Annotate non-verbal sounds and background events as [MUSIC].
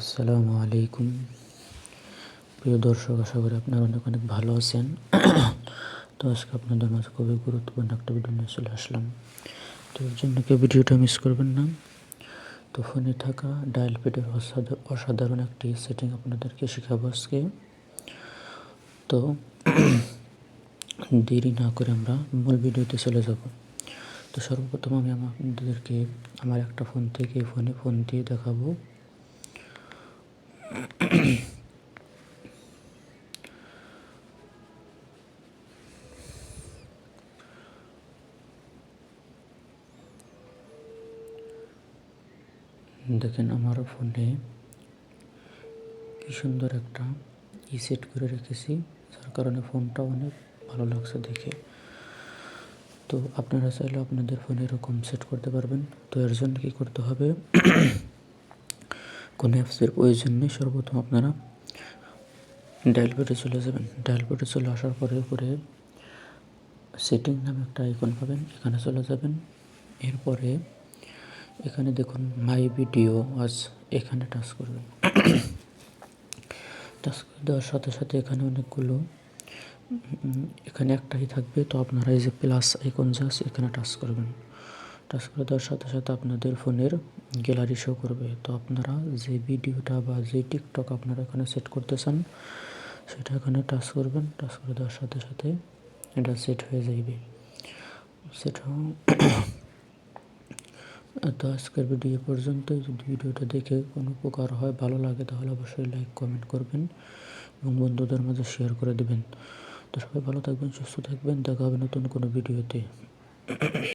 আসসালামু আলাইকুম। প্রিয় দর্শক, আশা করি আপনারা অনেক অনেক ভালো আছেন। তো আজকে আপনাদের মাঝে খুবই গুরুত্বপূর্ণ একটা ভিডিও নিয়ে চলে আসলাম। তো এর জন্য কেউ ভিডিওটা মিস করবেন না। তো ফোনে থাকা ডায়াল পেডের অসাধারণ একটি সেটিং আপনাদেরকে শেখাবো আজকে। তো [CLEARS THROAT] দেরি না করে আমরা মূল ভিডিওতে চলে যাব। তো সর্বপ্রথম আমি আমাদেরকে আমার একটা ফোন থেকে ফোনে ফোন দিয়ে দেখাবো। দেখেন আমার ফোনে কি সুন্দর একটা ই সেট করে রেখেছি। যার কারণে ফোনটা অনেক ভালো লাগছে দেখে। তো আপনারা চাইলে আপনাদের ফোনে এরকম সেট করতে পারবেন। তো এর জন্য কী করতে হবে? [COUGHS] কোনো অ্যাপসের প্রয়োজন নেই। সর্বপ্রথম আপনারা ডায়াল পেটে চলে যাবেন। ডায়াল পেটে চলে আসার পরে উপরে সেটিং নামে একটা আইকন পাবেন। এখানে চলে যাবেন। এরপরে এখানে দেখুন মাই ভিডিও আজ এখানে টাচ করবেন টাচ করে দেওয়ার সাথে সাথে এখানে অনেকগুলো, এখানে একটাই থাকবে, তো আপনারা এই যে প্লাস আইকন আছে, এখানে টাচ করবেন। টাচ করে দেওয়ার সাথে সাথে আপনাদের ফোনের গ্যালারি শো করবে। তো আপনারা যে ভিডিওটা বা যে টিকটক আপনারা এখানে সেট করতে চান সেটা এখানে টাচ করবেন। টাচ করে দেওয়ার সাথে সাথে এটা সেট হয়ে যাইবে। সেট তো আজকের ভিডিও পর্যন্ত যদি ভিডিওটা দেখে কোনো উপকার হয়, ভালো লাগে, তাহলে অবশ্যই লাইক কমেন্ট করবেন এবং বন্ধুদের মাঝে শেয়ার করে দেবেন। তো সবাই ভালো থাকবেন, সুস্থ থাকবেন। দেখা হবে নতুন কোনো ভিডিওতে